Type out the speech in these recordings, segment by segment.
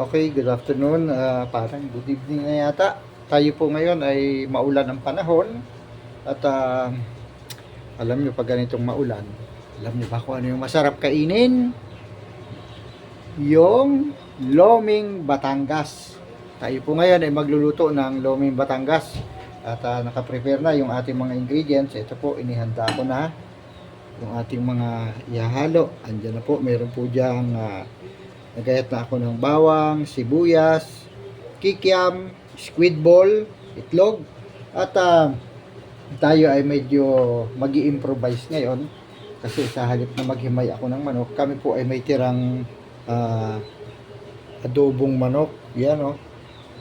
Okay, good afternoon. Ah, parang good evening na yata. Tayo po ngayon ay maulan ang panahon. At ah, alam nyo pag ganitong maulan, alam nyo ba kung ano yung masarap kainin? Yung Loming Batangas. Tayo po ngayon ay magluluto ng Loming Batangas. At ah, nakaprepare na yung ating mga ingredients. Ito po, inihanda ko na yung ating mga ihahalo. Andyan na po, meron po diyang ah, Nagayat na ako ng bawang, sibuyas, kikiam, squid ball, itlog. At ah, tayo ay medyo mag improvise ngayon. Kasi sa halip na maghimay ako ng manok, kami po ay may tirang ah, adobong manok. Yan o.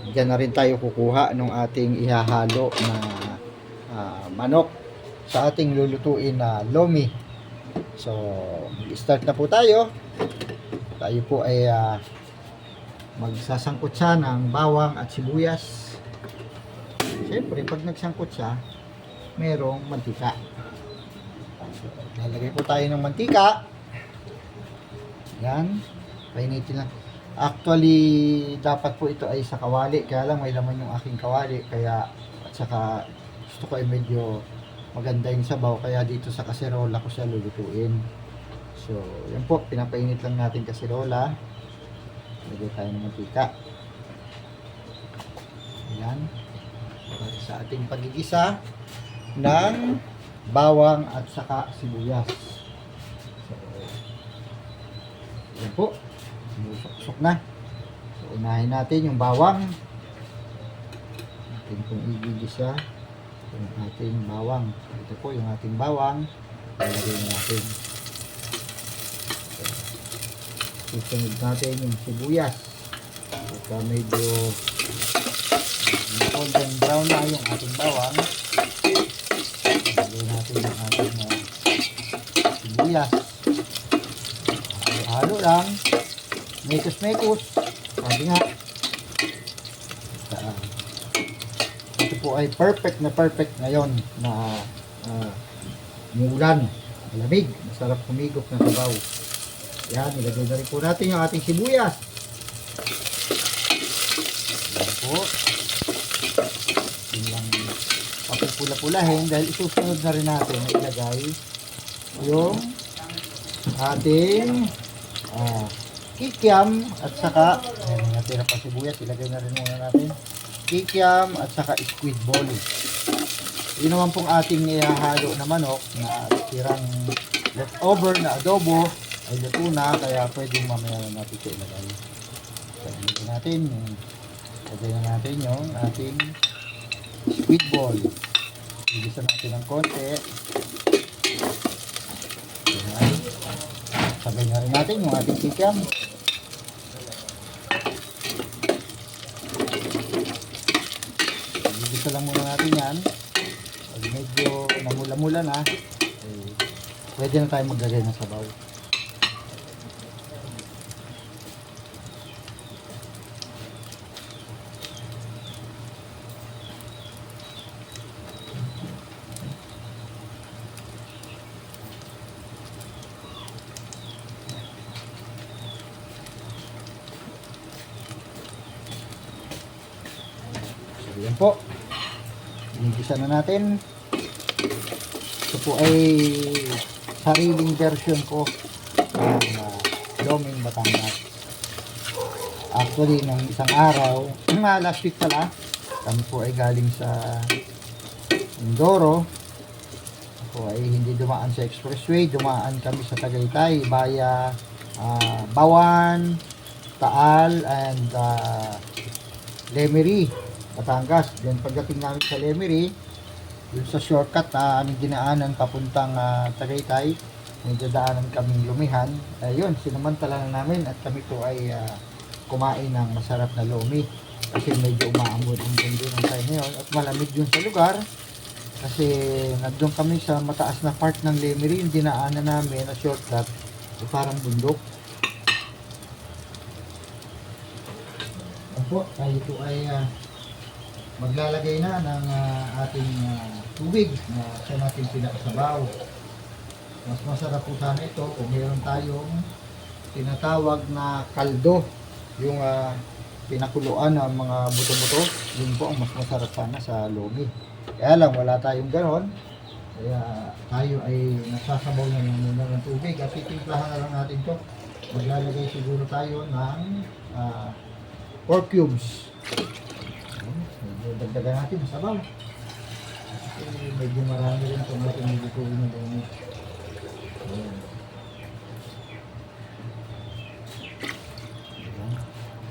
Diyan na rin tayo kukuha ng ating ihahalo na ah, manok sa ating lulutuin na lomi. So, start na po tayo tayo po ay ah, magsasangkot siya ng bawang at sibuyas. Siyempre, pag nagsangkot siya, merong mantika. Lalagay po tayo ng mantika. Yan. Painitin lang. Actually, dapat po ito ay sa kawali. Kaya lang may laman yung aking kawali. Kaya, at saka gusto ko ay medyo maganda yung sabaw. Kaya dito sa kaserola ko siya lulutuin. So, yan po, pinapainit lang natin kasi rola. Lagay tayo ng mantika. Ayan. Para sa ating pagigisa ng bawang at saka sibuyas. So, yan po. Sinusok-sok na. So, unahin natin yung bawang. Natin pong igigisa yung ating bawang. Ito po yung ating bawang. Ilagay natin. Susunod natin yung sibuyas. At uh, medyo uh, golden brown na yung ating bawang. Lagay natin yung ating uh, sibuyas. Halo lang. Mekos mekos sabi nga uh, ito po ay perfect na perfect ngayon na uh, umuulan malamig. Masarap kumigop na sabaw yan, ilagay na rin po natin yung ating sibuyas. Yan po. Yun lang papupula-pulahin dahil isusunod na rin natin na ilagay yung ating ah, kikiam at saka ayan, natira pa sibuyas, ilagay na rin muna natin kikiam at saka squid ball. Yun naman pong ating ihahalo na manok na tirang leftover na adobo ay luto na kaya pwedeng mamaya na natin ito ilagay. Ilagay natin ilagay na natin yung ating squid ball. Igisa natin ng konti. Sabay na rin natin yung ating kikiam. Igisa lang muna natin yan. Pag medyo namula-mula na, eh, pwede na tayo maglagay ng sabaw. So, yan po. Inigisa na natin. Ito po ay sariling version ko ng uh, Loming Batangas. Actually, nung isang araw, mga last week pala, kami po ay galing sa Mindoro. Ako ay hindi dumaan sa expressway, dumaan kami sa Tagaytay via ah, Bawan, Taal, and uh, Lemery. Batangas. Then pagdating namin sa Lemery, sa shortcut na aming dinaanan papuntang ah, Tagaytay, may dadaanan kaming lumihan. Ayun, sinamantala na namin at kami po ay ah, kumain ng masarap na lomi. Kasi medyo umaambon ang mundo ng time ngayon at malamig yun sa lugar. Kasi nandun kami sa mataas na part ng Lemery, yung dinaanan namin na shortcut, so parang bundok. Opo, tayo po ay ah, maglalagay na ng ah, ating ah, tubig na sa natin pinasabaw. Mas masarap po sana ito kung meron tayong tinatawag na kaldo yung ah, pinakuluan ng mga buto-buto, yun po ang mas masarap sana sa lomi. Kaya lang, wala tayong ganon. Kaya tayo ay nasasabaw na lang muna ng tubig at titimplahan na lang natin to. Maglalagay siguro tayo ng ah, pork cubes. Dagdagan natin, masabaw. Kasi medyo marami rin itong ating nilituin lomi. Ayun. Ayan.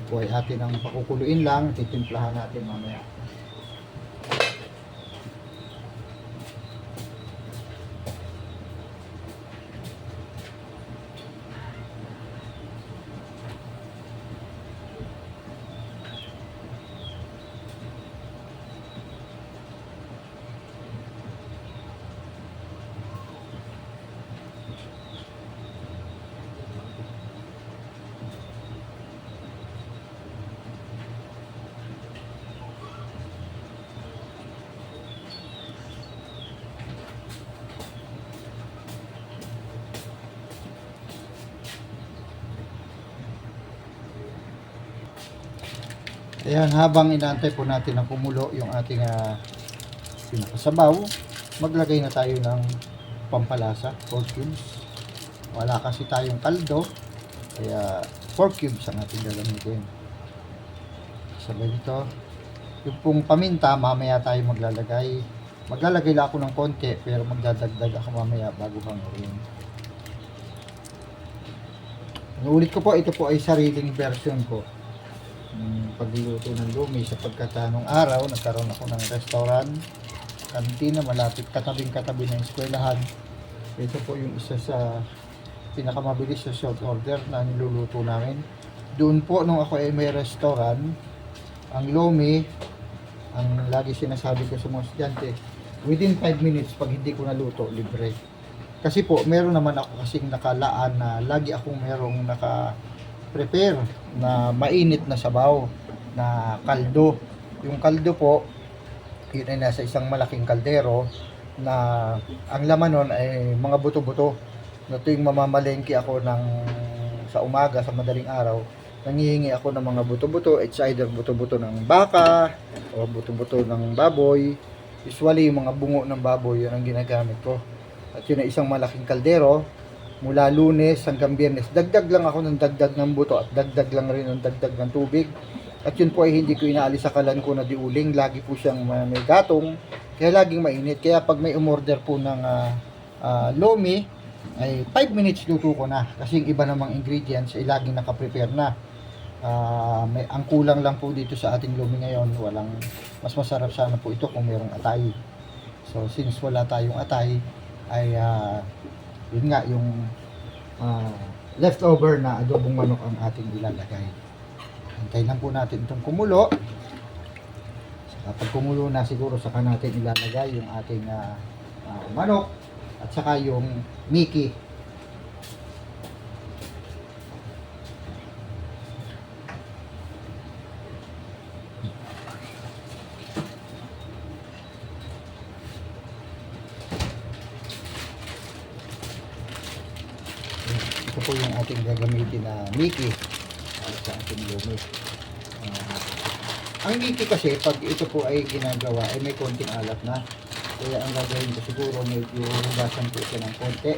Buhay atin ang pakukuluin lang, titimplahan natin mamaya. Ayan, habang inaantay po natin na kumulo yung ating uh, pinakasabaw, maglagay na tayo ng pampalasa, pork cubes. Wala kasi tayong kaldo, kaya pork cubes ang ating gagamitin. Sabay dito, yung pong paminta, mamaya tayo maglalagay. Maglalagay lang ako ng konti, pero magdadagdag ako mamaya bago hangurin. Ulit ko po, ito po ay sariling version ko pagluluto ng lumi sapagkat ah, nung araw nagkaroon ako ng restaurant. Kantina malapit katabing katabi ng eskwelahan. Ito po yung isa sa pinakamabilis sa short order na niluluto namin. Doon po nung ako ay may restaurant ang lomi ang lagi sinasabi ko sa mga estudyante within 5 minutes pag hindi ko naluto libre. Kasi po meron naman ako kasing nakalaan na lagi akong merong naka prepare na mainit na sabaw na kaldo. Yung kaldo po, yun ay nasa isang malaking kaldero na ang laman nun ay mga buto-buto. Na tuwing mamamalengke ako ng sa umaga, sa madaling araw, nangihingi ako ng mga buto-buto. It's either buto-buto ng baka o buto-buto ng baboy. Usually, yung mga bungo ng baboy, yun ang ginagamit ko. At yun ay isang malaking kaldero mula lunes hanggang biyernes. Dagdag lang ako ng dagdag ng buto at dagdag lang rin ng dagdag ng tubig. At yun po ay hindi ko inaalis sa kalan ko na diuling. Lagi po siyang uh, may gatong. Kaya laging mainit. Kaya pag may umorder po ng uh, uh, lomi, ay 5 minutes luto ko na. Kasi yung iba namang ingredients ay laging nakaprepare na. Uh, may, ang kulang lang po dito sa ating lomi ngayon, walang mas masarap sana po ito kung mayroong atay. So since wala tayong atay, ay uh, yun nga yung ah, leftover na adobong manok ang ating ilalagay. Antay lang po natin itong kumulo. Saka pag kumulo na siguro saka natin ilalagay yung ating ah, ah, manok at saka yung Mickey. Ito po yung ating gagamitin Mickey para sa ating lumi. Ah, ang Mickey kasi, pag ito po ay ginagawa, ay may konting alat na. Kaya ang gagawin ko siguro, medyo hugasan po siya ng konti.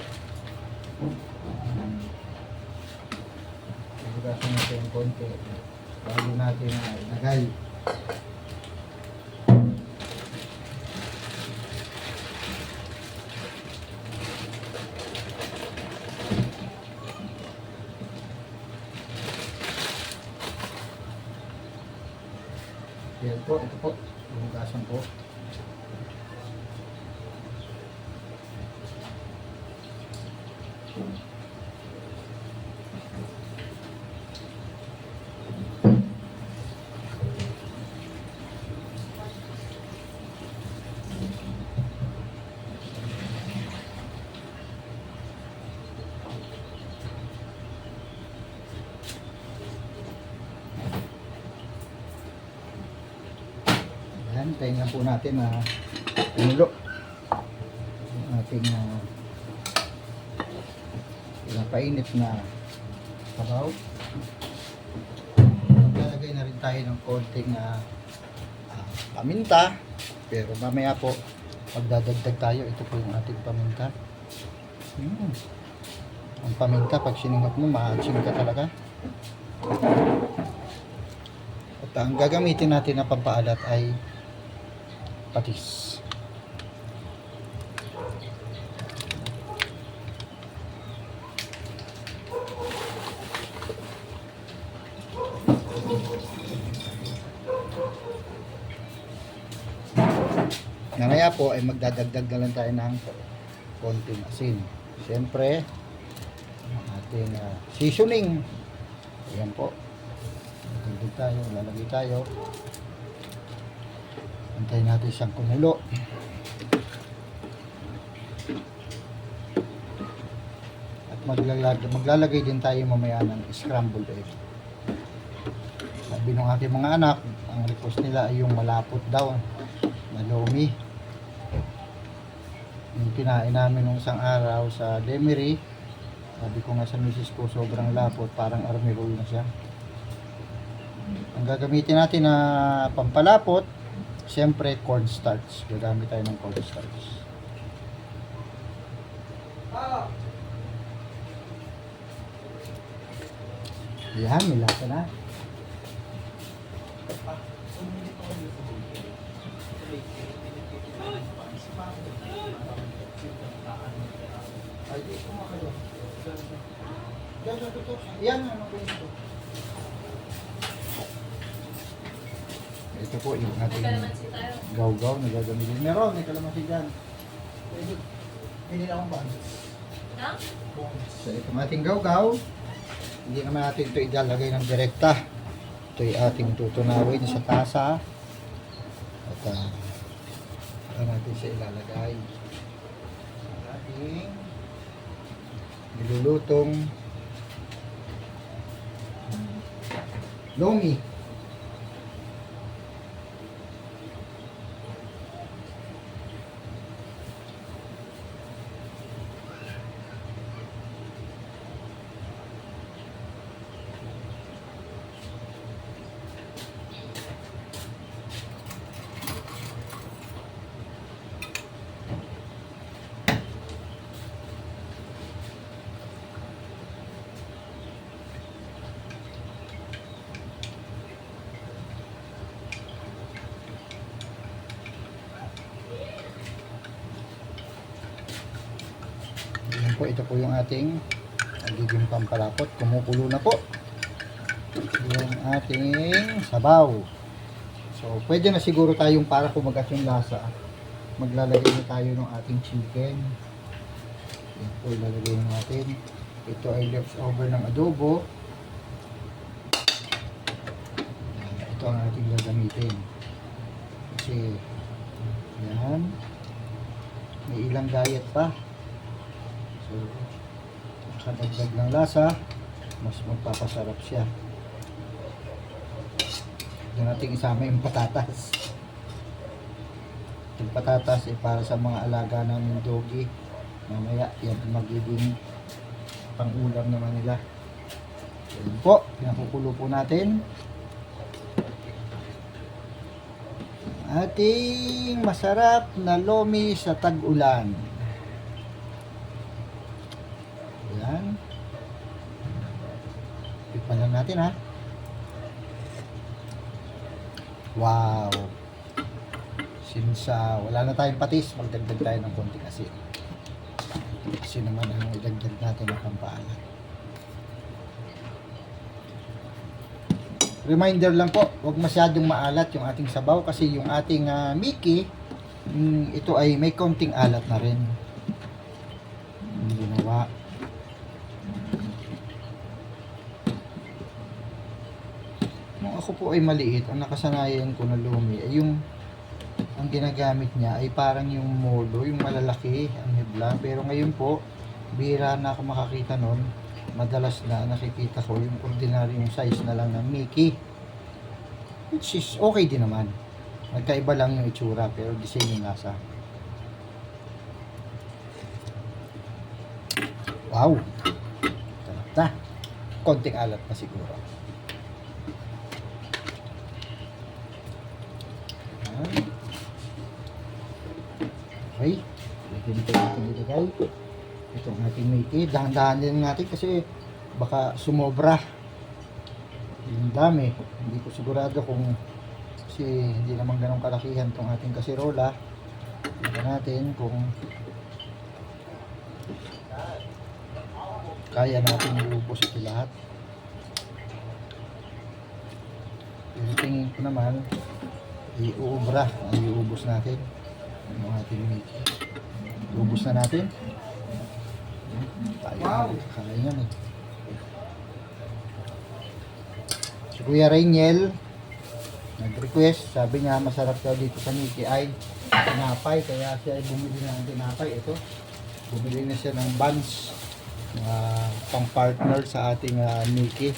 Hugasan natin ng konti bago natin na ilagay. Yan po, ito po, hugasan po. Yan, tingnan po natin na kumulo. Yung ating uh, pinapainit na sabaw. tayo ng konting ah, ah, paminta. Pero mamaya po, magdadagdag tayo. Ito po yung ating paminta. Hmm. Ang paminta, pag sinungat mo, maatsing ka talaga. At ang gagamitin natin na pampaalat ay patis. Mamaya po ay magdadagdag na lang tayo ng konting asin. Siyempre, ating ah, seasoning. Ayan po. Dagdag tayo, lalagay tayo. Antayin natin siyang kumulo. At maglalagay, maglalagay din tayo mamaya ng scrambled egg. Sabi ng aking mga anak, ang request nila ay yung malapot daw na lomi. Yung kinain namin nung isang araw sa Demery, sabi ko nga sa misis ko, sobrang lapot, parang army roll na siya. Ang gagamitin natin na pampalapot, siyempre cornstarch. Gagamit tayo ng cornstarch. Yan, may lasa na. Ay, di ko makayo. Yan, yan, ito. Yan, ano po ito? Ito po yung ating gaw-gaw na gagamitin. Meron, may kalamansi dyan. Pwede. Hindi na akong baan. So, itong ating gaw-gaw, hindi naman natin ito ilalagay ng direkta. Ito yung ating tutunawin sa tasa. At uh, saka natin siya ilalagay. Ating nilulutong lomi. Ito po yung ating magiging pampalapot. Kumukulo na po. Yung ating sabaw. So, pwede na siguro tayong para kumagat yung lasa. Maglalagay na tayo ng ating chicken. Yan po, ilalagay na natin. Ito ay leftover ng adobo. Ito ang ating gagamitin. Kasi, yan. May ilang diet pa. So, kadagdag ng lasa, mas magpapasarap siya. Doon natin isama yung patatas. Yung patatas ay para sa mga alaga namin doggy. Mamaya, yan magiging pang-ulam naman nila. Yun po, pinakukulo po natin. Ating masarap na lomi sa tag-ulan. Yan. Tikman lang natin ha. Wow. Since ah, wala na tayong patis, magdagdag tayo ng konting asin. Asin naman ang idagdag natin ng pampaalat. Reminder lang po, huwag masyadong maalat yung ating sabaw kasi yung ating ah, Mickey, mm, ito ay may konting alat na rin. Ginawa. Nung ako po ay maliit, ang nakasanayan ko na lumi ay yung ang ginagamit niya ay parang yung molo, yung malalaki, ang hibla. Pero ngayon po, bihira na ako makakita nun. Madalas na nakikita ko yung ordinary yung size na lang ng Mickey. Which is okay din naman. Nagkaiba lang yung itsura pero the same yung lasa. Wow! Sarap na. Konting alat na siguro. Ilalagay. Itong ating Mickey. Dahan-dahan din natin kasi baka sumobra. Yung dami. Hindi ko sigurado kung kasi hindi naman ganun kalakihan itong ating kasirola. Tingnan natin kung kaya natin iubos ito lahat. Pero tingin ko naman, iuubra ang iubos natin. Ang ating. Iubos na natin. Tayo wow. kaya yan eh. Si Kuya Rainiel, nag-request, sabi niya masarap daw dito sa Mickey ay tinapay, kaya siya ay bumili ng tinapay. Ito, bumili na siya ng buns uh, pang partner sa ating uh, Mickey.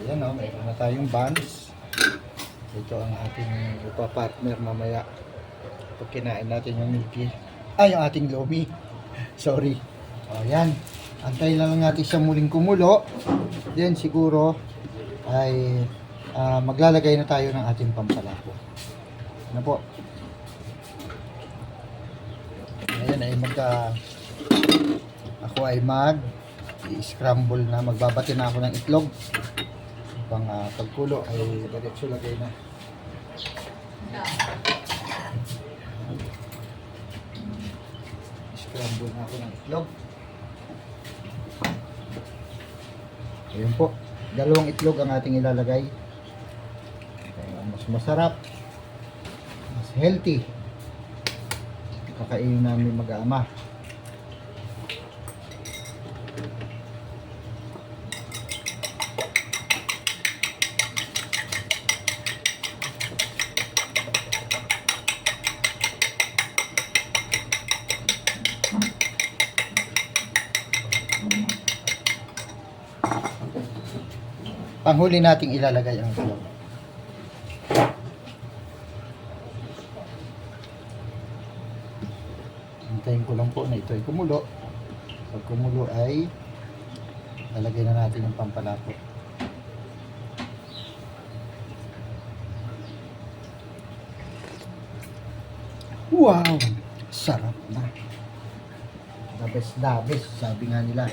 Ayan o, mayroon na tayong buns. Ito ang ating ipapartner mamaya. Pag kinain natin yung Mickey. Ay, yung ating Lomi. Sorry. O, yan. Antay lang natin siya muling kumulo. Then siguro ay ah, maglalagay na tayo ng ating pampalako. Ano po? Ayan ay magka ako ay mag i-scramble na magbabati na ako ng itlog pang uh, pagkulo ay diretso lagay na scramble na ako ng itlog. Ayun po. Dalawang itlog ang ating ilalagay. Kaya mas masarap mas healthy. Kakainin namin mag-aama panghuli nating ilalagay ang itlog. Hintayin ko lang po na ito ay kumulo. Pag kumulo ay lalagay na natin yung pampalapot. Wow! Sarap na. Dabes-dabes, sabi nga nila.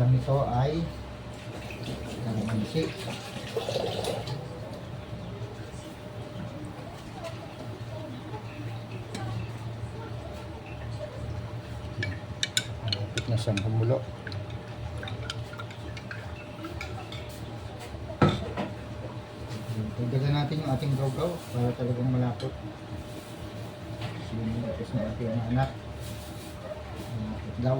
Lang nito ay kalamansi. Malapit na siyang humulo. Dagdagan natin yung ating gawgaw para talagang malapot. Sinunod ng ating anak. Malapot daw.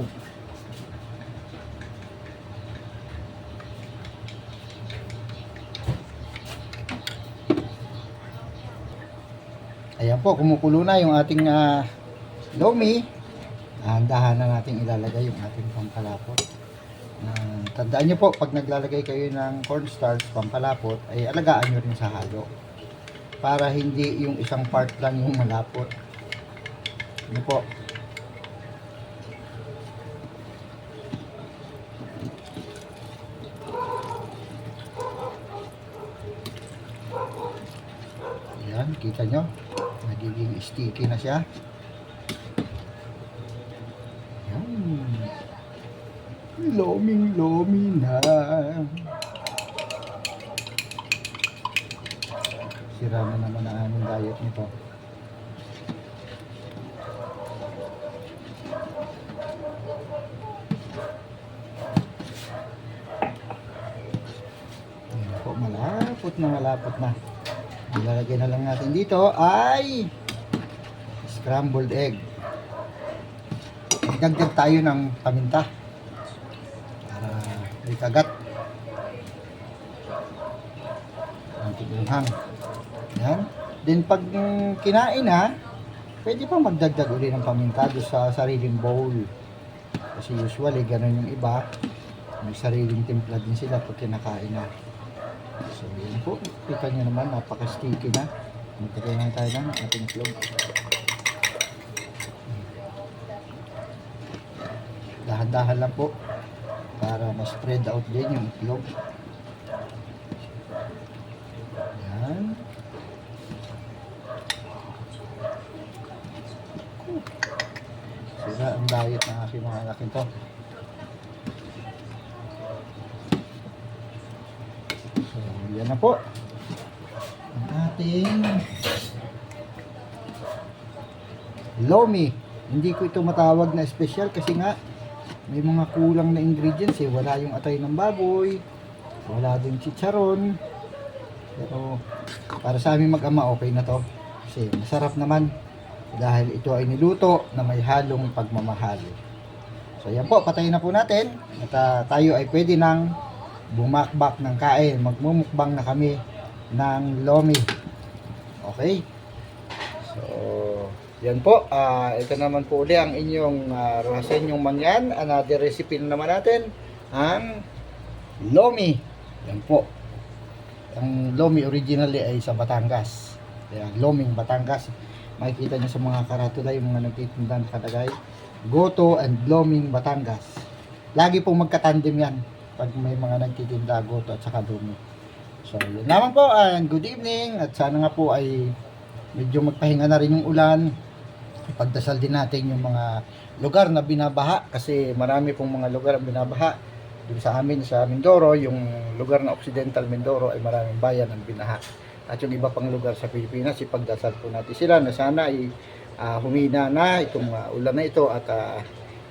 Ayan po, kumukulo na yung ating uh, lomi. Dahan-dahan na natin ilalagay yung ating pampalapot. Uh, tandaan nyo po, pag naglalagay kayo ng cornstarch pampalapot, ay alagaan nyo rin sa halo. Para hindi yung isang part lang yung malapot. Ano po? Ayan, kita nyo? Sticky na siya. Ayan. Loming-lomi na. Sira na naman ang aming diet nito. Malapot na malapot na. Ilalagay na lang natin dito ay scrambled egg. Dagdag tayo ng paminta para may kagat. Ang tigunghang. Yan. Then pag kinain na, pwede pa magdagdag uli ng paminta doon sa sariling bowl. Kasi usually ganun yung iba. May sariling timpla din sila pag kinakain na. So, yun po. Kita nyo naman, napaka-sticky na. Magtagay lang tayo ng ating itlog. Dahan-dahan lang po para ma-spread out din yung itlog. Yan. Kaya ang diet ng aking mga anak ito. So, yan na po. Ang ating Lomi. Hindi ko ito matawag na special kasi nga may mga kulang na ingredients eh. Wala yung atay ng baboy, wala din chicharon. Pero para sa aming mag-ama okay na to. Kasi masarap naman dahil ito ay niluto na may halong pagmamahal. So yan po, patayin na po natin. At ah, tayo ay pwede nang bumakbak ng kain. Magmumukbang na kami ng lomi. Okay? Yan po. ah ito naman po uli ang inyong uh, rasenyong mangyan. Another recipe na naman natin. Ang lomi. Yan po. Ang lomi originally ay sa Batangas. Kaya loming Batangas. Makikita nyo sa mga karatula yung mga nagtitinda nakalagay. Goto and Loming Batangas. Lagi pong magkatandem yan pag may mga nagtitinda Goto at saka Lomi. So, yun naman po. And good evening. At sana nga po ay medyo magpahinga na rin yung ulan. Pagdasal din natin yung mga lugar na binabaha kasi marami pong mga lugar ang binabaha. Dito sa amin sa Mindoro, yung lugar na Occidental Mindoro ay maraming bayan ang binaha. At yung iba pang lugar sa Pilipinas, ipagdasal po natin sila na sana ay ah, humina na itong ah, ulan na ito at ah,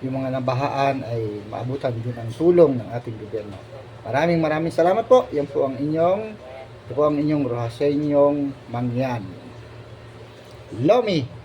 yung mga nabahaan ay maabutan din ng tulong ng ating gobyerno. Maraming maraming salamat po. Yan po ang inyong ito po ang inyong rohasenyong mangyan. Lomi